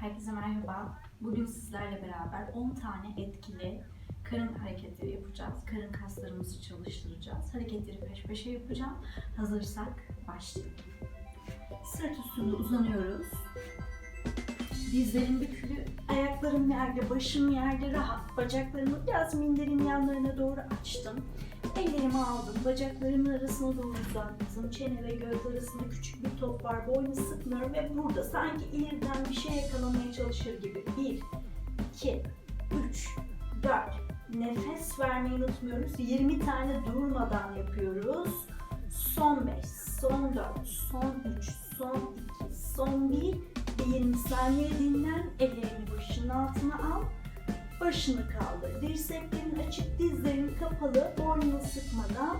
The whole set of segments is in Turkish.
Herkese merhaba. Bugün sizlerle beraber 10 tane etkili karın hareketleri yapacağız. Karın kaslarımızı çalıştıracağız. Hareketleri peş peşe yapacağım. Hazırsak başlayalım. Sırt üstünde uzanıyoruz. Dizlerim bükülü, ayaklarım yerde, başım yerde rahat. Bacaklarımı biraz minderin yanlarına doğru açtım. Ellerimi aldım, bacaklarımın arasına doğru uzattım. Çene ve göz arasında küçük bir top var. Boynu sıkmıyorum ve burada sanki ileriden bir şey yakalamaya çalışır gibi. 1, 2, 3, 4. Nefes vermeyi unutmuyoruz. 20 tane durmadan yapıyoruz. Son 5, son 4, son 3, son 2, son 1 ve 20 saniye dinlen. Ellerini başının altına al. Başını kaldır. Dirseklerin açık, dizlerin kapalı. Boynunu sıkmadan.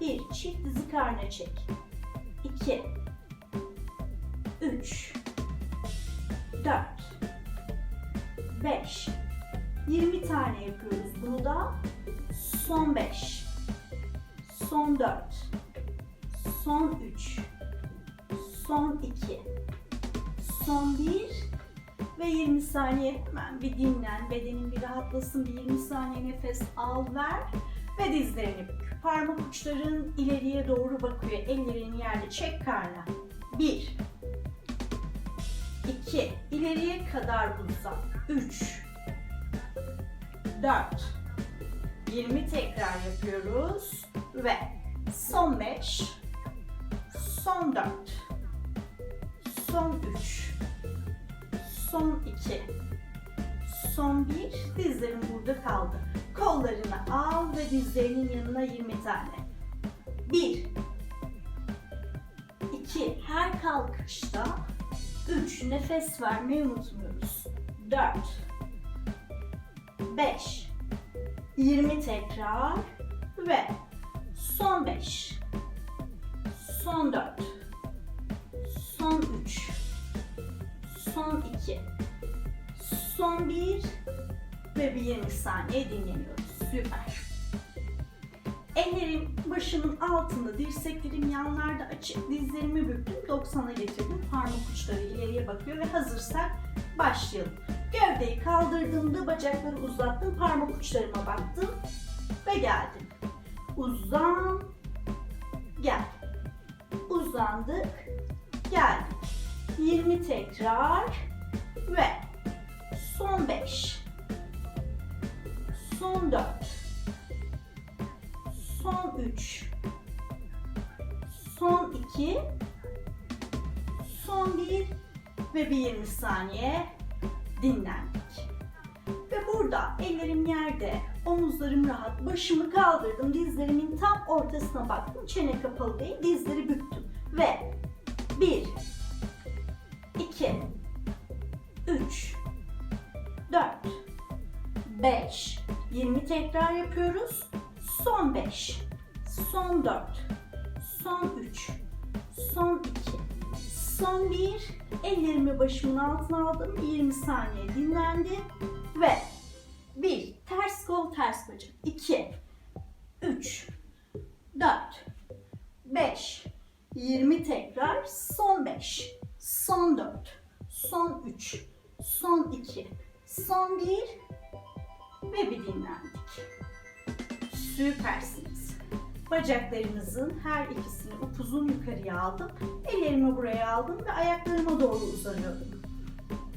1. Çift dizi karnı çek. 2 3 4 5 20 tane yapıyoruz bunu da. Son 5 Son 4 Son 3 Son 2 Son 1 ve 20 saniye hemen bir dinlen. Bedenin bir rahatlasın. Bir 20 saniye nefes al ver ve dizlerini bük. Parmak uçların ileriye doğru bakıyor. Ellerini yerde çek karna. 1 2 ileriye kadar uzat. 3 4 20 tekrar yapıyoruz ve son 5 son 4 son 3 son 2 son 1 dizlerin burada kaldı. Kollarını al ve dizlerinin yanına 20 tane. 1 2 her kalkışta 3 nefes vermeyi unutmuyoruz. 4 5 20 tekrar ve son 5 son 4 2 son 1 ve bir 20 saniye dinleniyoruz. Süper. Ellerim başımın altında, dirseklerim yanlarda açık, dizlerimi büktüm, 90'a getirdim. Parmak uçları ileriye bakıyor ve hazırsak başlayalım. Gövdeyi kaldırdığımda bacakları uzattım, parmak uçlarıma baktım ve geldim. Uzan, gel. Uzandık, geldik. 20 tekrar ve son 5 son 4 son 3 son 2 son 1 ve bir 20 saniye dinlendik. Ve burada ellerim yerde, omuzlarım rahat, başımı kaldırdım, dizlerimin tam ortasına baktım, çene kapalı değil, dizleri büktüm. Ve 1 2 5 20 tekrar yapıyoruz. Son 5 son 4 son 3 son 2 son 1 ellerimi başımın altına aldım. 20 saniye dinlendi. Ve 1 ters kol ters bacak. 2 3 4 5 20 tekrar. Son 5 son 4 son 3 son 2 son 1 ve bir dinlendik. Süpersiniz. Bacaklarınızın her ikisini upuzun yukarıya aldım. Ellerimi buraya aldım ve ayaklarıma doğru uzanıyorum.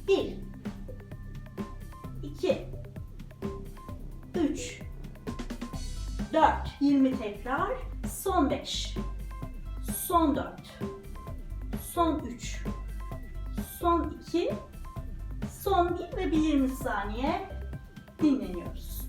1 2 3 4 20 tekrar son 5 son 4 son 3 son 2 son 1 ve bir 20 saniye dinleniyoruz.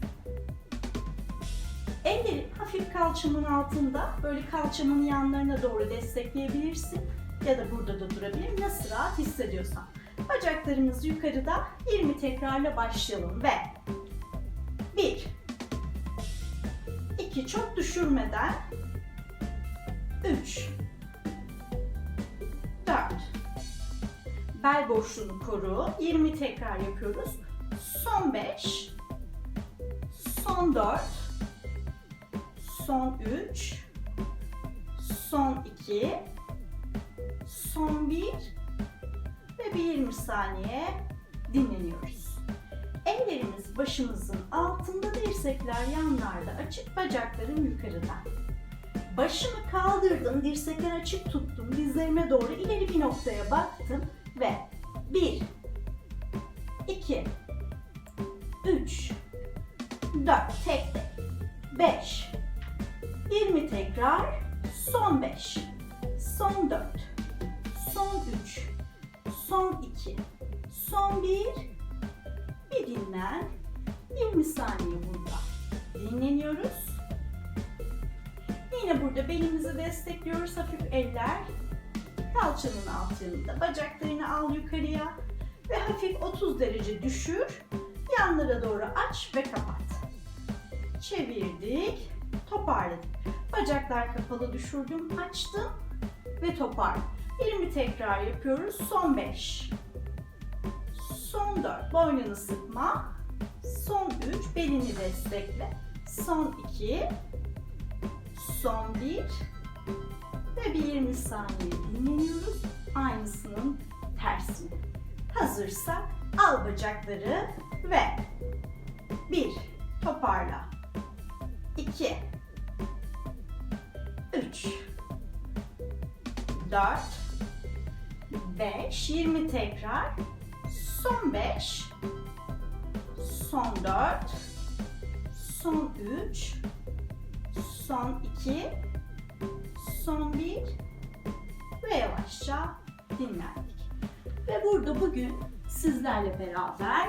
Elleri hafif kalçamın altında, böyle kalçamın yanlarına doğru destekleyebilirsin ya da burada da durabilir. Nasıl rahat hissediyorsan. Bacaklarımız yukarıda 20 tekrarla başlayalım ve 1 2 çok düşürmeden 3 4 Bel boşluğunu koru. 20 tekrar yapıyoruz. Son 5 Son 4 Son 3 Son 2 Son 1 ve bir 20 saniye dinleniyoruz. Ellerimiz başımızın altında, dirsekler yanlarda açık, bacaklarım yukarıda. Başımı kaldırdım, dirsekler açık tuttum, dizlerime doğru ileri bir noktaya baktım ve 1 son 2 son 1 bir dinlen. 20 saniye burada. Dinleniyoruz. Yine burada belimizi destekliyoruz hafif eller. Kalçanın alt yanında bacaklarını al yukarıya ve hafif 30 derece düşür. Yanlara doğru aç ve kapat. Çevirdik toparladık. Bacaklar kapalı düşürdüm açtım ve toparladım 20 tekrar yapıyoruz. Son 5 son 4 boynunu sıkma. Son 3 belini destekle. Son 2 son 1 ve bir 20 saniye dinleniyoruz. Aynısının tersini hazırsak al bacakları ve 1 toparla. 2 3 4 5 20 tekrar son 5 son 4 son 3 son 2 son 1 ve yavaşça dinlendik. Ve burada bugün sizlerle beraber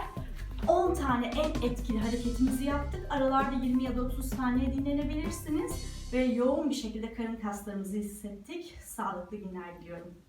10 tane en etkili hareketimizi yaptık. Aralarda 20 ya da 30 saniye dinlenebilirsiniz ve yoğun bir şekilde karın kaslarımızı hissettik. Sağlıklı günler diliyorum.